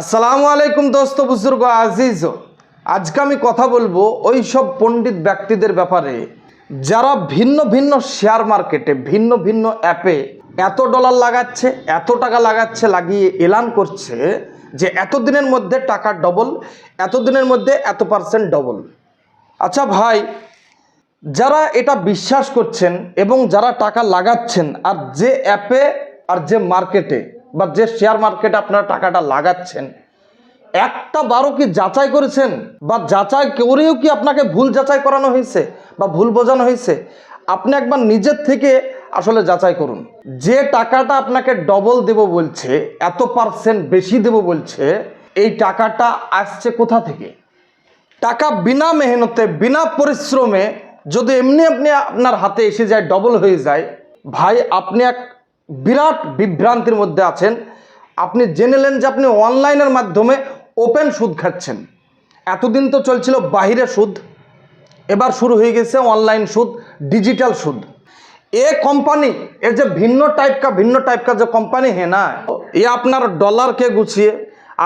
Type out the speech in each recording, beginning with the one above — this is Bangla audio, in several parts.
আসসালামু আলাইকুম দোস্ত, বুজুর্গ, আজিজ। আজকে আমি কথা বলব ওই সব পণ্ডিত ব্যক্তিদের ব্যাপারে। যারা ভিন্ন ভিন্ন শেয়ার মার্কেটে ভিন্ন ভিন্ন অ্যাপে এত ডলার লাগাচ্ছে, এত টাকা লাগাচ্ছে, লাগিয়ে এলান করছে যে এত দিনের মধ্যে টাকা ডবল এত দিনের মধ্যে এত পার্সেন্ট ডবল আচ্ছা ভাই, যারা এটা বিশ্বাস করছেন এবং যারা টাকা লাগাচ্ছেন, আর যে অ্যাপে আর যে মার্কেটে বা যে শেয়ার মার্কেটে আপনারা টাকাটা লাগাচ্ছেন, একটা বারো কি যাচাই করেছেন? বা যাচাই করেও কি আপনাকে ভুল যাচাই করানো হয়েছে? বা ভুল বোঝানো হয়েছে? আপনি একবার নিজের থেকে আসলে যাচাই করুন। যে টাকাটা আপনাকে ডবল দেব বলছে, এত পার্সেন্ট বেশি দেব বলছে, এই টাকাটা আসছে কোথা থেকে? টাকা বিনা মেহনতে, বিনা পরিশ্রমে যদি এমনি আপনি আপনার হাতে এসে যায় ডবল হয়ে যায়, ভাই, আপনি এক বিরাট বিভ্রান্তির মধ্যে আছেন। আপনি জেনেলেন যে আপনি অনলাইনের মাধ্যমে ওপেন সুদ খাচ্ছেন। এতদিন তো চলছিল বাহিরে সুদ, এবার শুরু হয়ে গেছে অনলাইন সুদ, ডিজিটাল সুদ। এ কোম্পানি এ যে ভিন্ন টাইপ কা ভিন্ন টাইপ কা যে কোম্পানি, হে না, এ আপনার ডলারকে গুছিয়ে,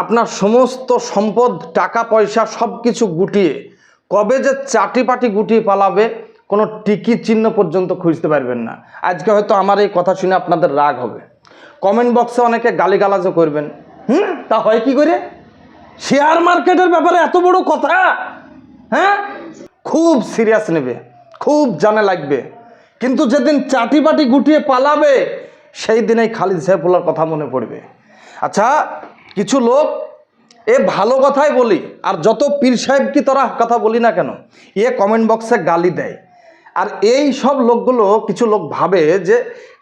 আপনার সমস্ত সম্পদ, টাকা, পয়সা সব কিছু গুটিয়ে, কবে যে চাটি পাটি গুটিয়ে পালাবে কোনো টিকি চিহ্ন পর্যন্ত খুঁজতে পারবেন না। আজকে হয়তো আমার এই কথা শুনে আপনাদের রাগ হবে। কমেন্ট বক্সে অনেকে গালিগালাজও করবেন। হুম? তা হয় কি করে? শেয়ার মার্কেটের ব্যাপারে এত বড় কথা? হ্যাঁ? খুব সিরিয়াস নেবে। খুব জানে লাগবে। কিন্তু যেদিন চাটি পাটি গুটিয়ে পালাবে, সেই দিনেই খালিদ সাহেবুল্লার কথা মনে পড়বে। আচ্ছা কিছু লোক এ ভালো কথাই বলি, আর যত পীর সাহেব কি তোরা কথা বলি না কেন, এ কমেন্ট বক্সে গালি দেয়। আর এই সব লোকগুলো কিছু লোক ভাবে যে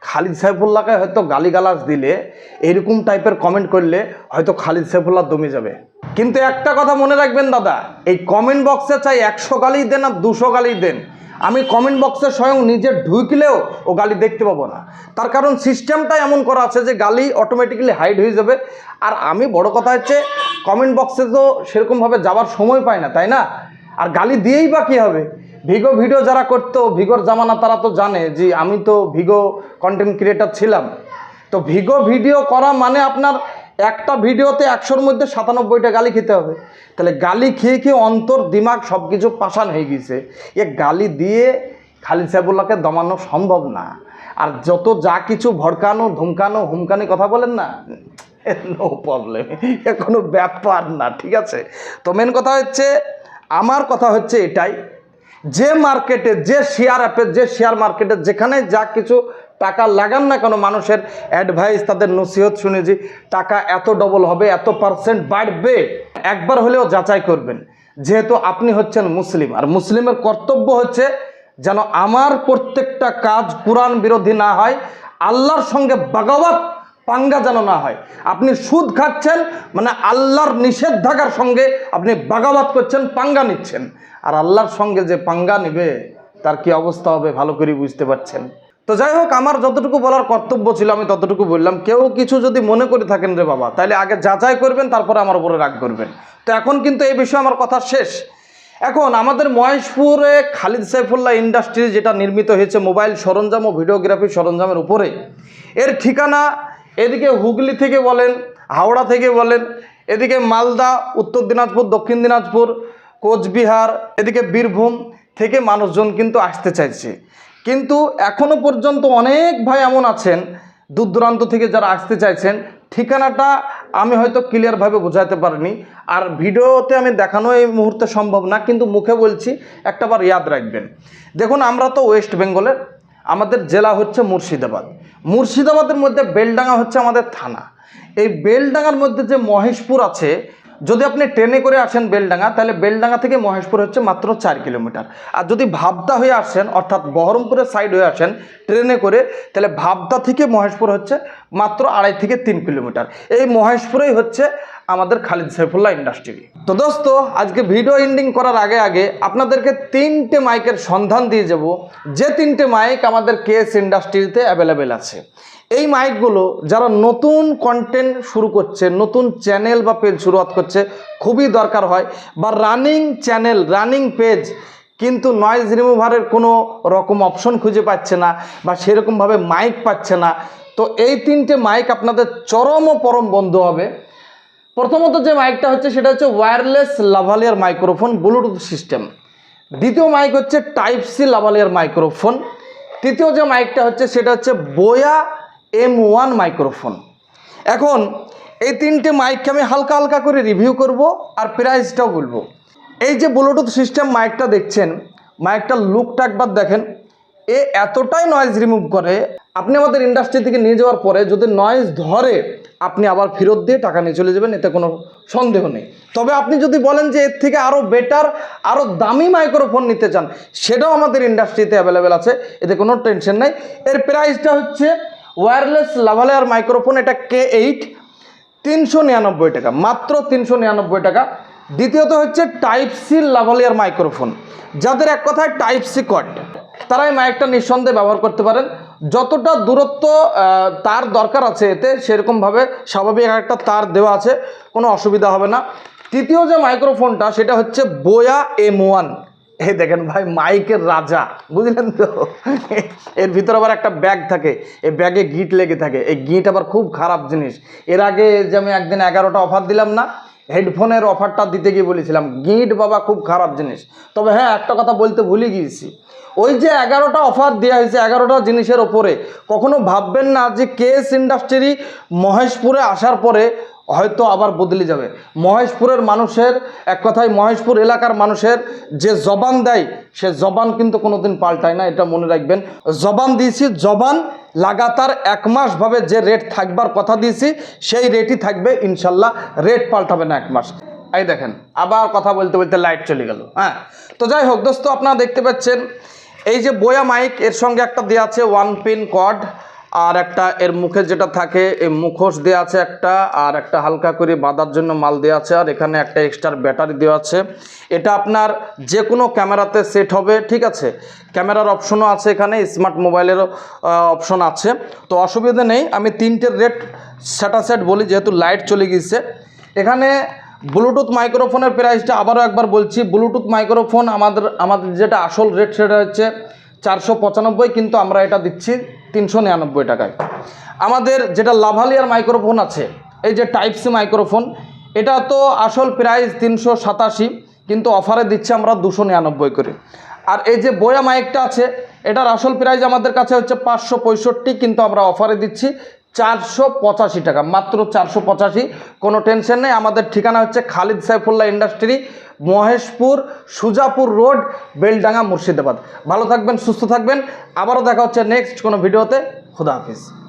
খালিদ সাইফুল্লাহকে হয়তো গালিগালাজ দিলে, এরকম টাইপের কমেন্ট করলে হয়তো খালিদ সাইফুল্লাহ দমে যাবে। কিন্তু একটা কথা মনে রাখবেন দাদা, এই কমেন্ট বক্সে চাই একশো গালি দেন আর দুশো গালি দেন। আমি কমেন্ট বক্সে স্বয়ং নিজে ঢুকলেও ও গালি দেখতে পাবো না। তার কারণ সিস্টেমটা এমন করা আছে যে গালি অটোমেটিক্যালি হাইড হয়ে যাবে। আর আমি বড় কথা হচ্ছে কমেন্ট বক্সে তো সেরকমভাবে যাওয়ার সময় পাই না, তাই না? আর গালি দিয়েই বা কী হবে? ভিগো ভিডিও যারা করতো, ভিগোর জামানা তারা তো জানে যে আমি তো ভিগো কন্টেন্ট ক্রিয়েটার ছিলাম। তো ভিগো ভিডিও করা মানে আপনার একটা ভিডিওতে একশোর মধ্যে সাতানব্বইটা গালি খেতে হবে। তাহলে গালি খেয়ে খেয়ে অন্তর, দিমাগ সব কিছু পাশান হয়ে গেছে। এ গালি দিয়ে খালিদ সাহেবুল্লাহকে দমানো সম্ভব না। আর যত যা কিছু ভড়কানো, ধুমকানো, হুমকানি কথা বলেন না, নো প্রবলেম, এ কোনো ব্যাপার না, ঠিক আছে? তো মেন কথা হচ্ছে, আমার কথা হচ্ছে এটাই যে মার্কেটে, যে শেয়ার অ্যাপে যে শেয়ার মার্কেটে যেখানে যা কিছু টাকা লাগান না কেন মানুষের অ্যাডভাইস তাদের নসিহত শুনে যে টাকা এত ডবল হবে, এত পার্সেন্ট বাড়বে। একবার হলেও যাচাই করবেন, যেহেতু আপনি হচ্ছেন মুসলিম। আর মুসলিমের কর্তব্য হচ্ছে যেন আমার প্রত্যেকটা কাজ কোরআন বিরোধী না হয়, আল্লাহর সঙ্গে বাগাওয়াত পাঙ্গা যেন না হয়। আপনি সুদ খাচ্ছেন মানে আল্লাহর নিষেধাজ্ঞার সঙ্গে আপনি বাগাবাত করছেন, পাঙ্গা নিচ্ছেন। আর আল্লাহর সঙ্গে যে পাঙ্গা নেবে, তার কি অবস্থা হবে ভালো করে বুঝতে পারছেন। তো যাই হোক, আমার যতটুকু বলার কর্তব্য ছিল, আমি ততটুকু বললাম। কেউ কিছু যদি মনে করে থাকেন রে বাবা তাহলে আগে যাচাই করবেন, তারপরে আমার উপরে রাগ করবেন। তো এখন কিন্তু এই বিষয়ে আমার কথা শেষ। এখন আমাদের মহেশপুরে খালিদ সাইফুল্লাহ ইন্ডাস্ট্রি যেটা নির্মিত হয়েছে মোবাইল সরঞ্জাম ও ভিডিওগ্রাফি সরঞ্জামের উপরে, এর ঠিকানা এদিকে হুগলি থেকে বলেন, হাওড়া থেকে বলেন, এদিকে মালদা, উত্তর দিনাজপুর, দক্ষিণ দিনাজপুর, কোচবিহার, এদিকে বীরভূম থেকে মানুষজন কিন্তু আসতে চাইছে। কিন্তু এখনও পর্যন্ত অনেক ভাই এমন আছেন দূর দূরান্ত থেকে যারা আসতে চাইছেন, ঠিকানাটা আমি হয়তো ক্লিয়ারভাবে বোঝাতে পারিনি। আর ভিডিওতে আমি দেখানো এই মুহূর্তে সম্ভব না, কিন্তু মুখে বলছি একটাবার ইয়াদ রাখবেন। দেখুন, আমরা তো ওয়েস্ট বেঙ্গলের আমাদের জেলা হচ্ছে মুর্শিদাবাদ। মুর্শিদাবাদের মধ্যে বেলডাঙ্গা হচ্ছে আমাদের থানা। এই বেলডাঙ্গার মধ্যে যে মহেশপুর আছে যদি আপনি ট্রেনে করে আসেন বেলডাঙ্গা, তাহলে বেলডাঙ্গা থেকে মহেশপুর হচ্ছে মাত্র চার কিলোমিটার। আর যদি ভাবদা হয়ে আসেন, অর্থাৎ বহরমপুরের সাইড হয়ে আসেন ট্রেনে করে, তাহলে ভাবদা থেকে মহেশপুর হচ্ছে মাত্র আড়াই থেকে তিন কিলোমিটার। এই মহেশপুরেই হচ্ছে আমাদের খালিদ সাইফুল্লাহ ইন্ডাস্ট্রি। তো দোস্ত, আজকে ভিডিও এন্ডিং করার আগে আগে আপনাদেরকে তিনটে মাইকের সন্ধান দিয়ে যাব। যে তিনটে মাইক আমাদের কেএস ইন্ডাস্ট্রিতে অ্যাভেলেবেল আছে। এই মাইকগুলো যারা নতুন কন্টেন্ট শুরু করছে, নতুন চ্যানেল বা পেজ শুরুয়াত করছে, খুবই দরকার হয়। বা রানিং চ্যানেল রানিং পেজ কিন্তু নয়েজ রিমুভারের কোনো রকম অপশন খুঁজে পাচ্ছে না বা সেরকমভাবে মাইক পাচ্ছে না। তো এই তিনটে মাইক আপনাদের চরম ও পরম বন্ধু হবে। প্রথমত যে মাইকটা হচ্ছে, সেটা হচ্ছে wireless lavalier microphone Bluetooth system দ্বিতীয় মাইক হচ্ছে টাইপ সি লাভালিয়ার মাইক্রোফোন তৃতীয় যে মাইকটা হচ্ছে, সেটা হচ্ছে বোয়া এম ওয়ান মাইক্রোফোন এখন এই তিনটে মাইককে আমি হালকা হালকা করে রিভিউ করব আর প্রাইসটাও বলব। এই যে ব্লুটুথ সিস্টেম মাইকটা দেখছেন মাইকটার লুকটা একবার দেখেন। এ এতটাই নয়েজ রিমুভ করে, আপনি আমাদের ইন্ডাস্ট্রি থেকে নিয়ে যাওয়ার পরে যদি নয়েজ ধরে, আপনি আবার ফেরত দিয়ে টাকা নিয়ে চলে যাবেন, এতে কোনো সন্দেহ নেই। তবে আপনি যদি বলেন যে এর থেকে আরও বেটার আরও দামি মাইক্রোফোন নিতে চান, সেটাও আমাদের ইন্ডাস্ট্রিতে অ্যাভেলেবেল আছে, এতে কোনো টেনশন নাই। এর প্রাইসটা হচ্ছে ওয়্যারলেস লাভালেয়ার মাইক্রোফোন এটা কে এইট তিনশো নিরানব্বই টাকা, মাত্র তিনশো নিরানব্বই টাকা। দ্বিতীয়ত হচ্ছে টাইপ সি লাভালিয়ার মাইক্রোফোন যাদের এক কথায় টাইপ সি কট তারা এই মাইকটা নিঃসন্দেহে ব্যবহার করতে পারেন। যতটা দূরত্ব তার দরকার আছে এতে, সেরকমভাবে স্বাভাবিক একটা তার দেওয়া আছে, কোনো অসুবিধা হবে না। তৃতীয় যে মাইক্রোফোনটা সেটা হচ্ছে বোয়া এম ওয়ান এই দেখেন ভাই, মাইকের রাজা, বুঝলেন তো? এর ভিতরে আবার একটা ব্যাগ থাকে, এই ব্যাগে গিট লেগে থাকে। এই গিট আবার খুব খারাপ জিনিস। এর আগে যে আমি একদিন এগারোটা অফার দিলাম না, হেডফোনের অফারটা দিতে গিয়ে বলেছিলাম, গিট বাবা খুব খারাপ জিনিস। তবে হ্যাঁ একটা কথা বলতে ভুলে গিয়েছি। ওই যে এগারোটা অফার দেওয়া হয়েছে এগারোটা জিনিসের ওপরে, কখনো ভাববেন না যে কেএস ইন্ডাস্ট্রি মহেশপুরে আসার পরে হয়তো আবার বদলে যাবে। মহেশপুরের মানুষের, এক কথায় মহেশপুর এলাকার মানুষের যে জবান দেয়, সে জবান কিন্তু কোনোদিন পাল্টায় না, এটা মনে রাখবেন। জবান দিয়েছি, জবান লাগাতার এক মাসভাবে যে রেট থাকবার কথা দিয়েছি, সেই রেটই থাকবে, ইনশাল্লাহ রেট পাল্টাবে না এক মাস। এই দেখেন, আবার কথা বলতে বলতে লাইট চলে গেল হ্যাঁ? তো যাই হোক, দোস্ত, আপনারা দেখতে পাচ্ছেন, এই যে বয়া মাইক এর সঙ্গে একটা দেওয়া আছে ওয়ান পিন কর্ড আর একটা এর মুখে যেটা থাকে এই মুখোশ দেওয়া আছে একটা, আর একটা হালকা করে বাঁধার জন্য মাল দেওয়া আছে, আর এখানে একটা এক্সট্রা ব্যাটারি দেওয়া আছে। এটা আপনার যে কোনো ক্যামেরাতে সেট হবে, ঠিক আছে? ক্যামেরার অপশনও আছে এখানে স্মার্ট মোবাইলেরও অপশন আছে। তো অসুবিধা নেই, আমি তিনটের রেট সেটা সেট বলি, যেহেতু লাইট চলে গিয়েছে। এখানে ব্লুটুথ মাইক্রোফোনের প্রাইসটা আবারও একবার বলছি ব্লুটুথ মাইক্রোফোন আমাদের আমাদের যেটা আসল রেট সেটা হচ্ছে চারশো পঁচানব্বই, কিন্তু আমরা এটা দিচ্ছি তিনশো নিরানব্বই টাকায়। আমাদের যেটা লাভালিয়ার মাইক্রোফোন আছে, এই যে টাইপ সি মাইক্রোফোন, এটা তো আসল প্রাইস তিনশো সাতাশি, কিন্তু অফারে দিচ্ছি আমরা দুশো নিরানব্বই করে। আর এই যে বয়া মাইকটা আছে, এটার আসল প্রাইস আমাদের কাছে হচ্ছে পাঁচশো পঁয়ষট্টি, কিন্তু আমরা অফারে দিচ্ছি চারশো পঁচাশি টাকা, মাত্র চারশো পঁচাশি। কোনো টেনশন নেই, আমাদের ঠিকানা হচ্ছে খালিদ সাইফুল্লাহ ইন্ডাস্ট্রি মহেশপুর সুজাপুর রোড, বেলডাঙ্গা মুর্শিদাবাদ। ভালো থাকবেন, সুস্থ থাকবেন। আবারও দেখা হচ্ছে নেক্সট কোনো ভিডিওতে। খুদা হাফিজ।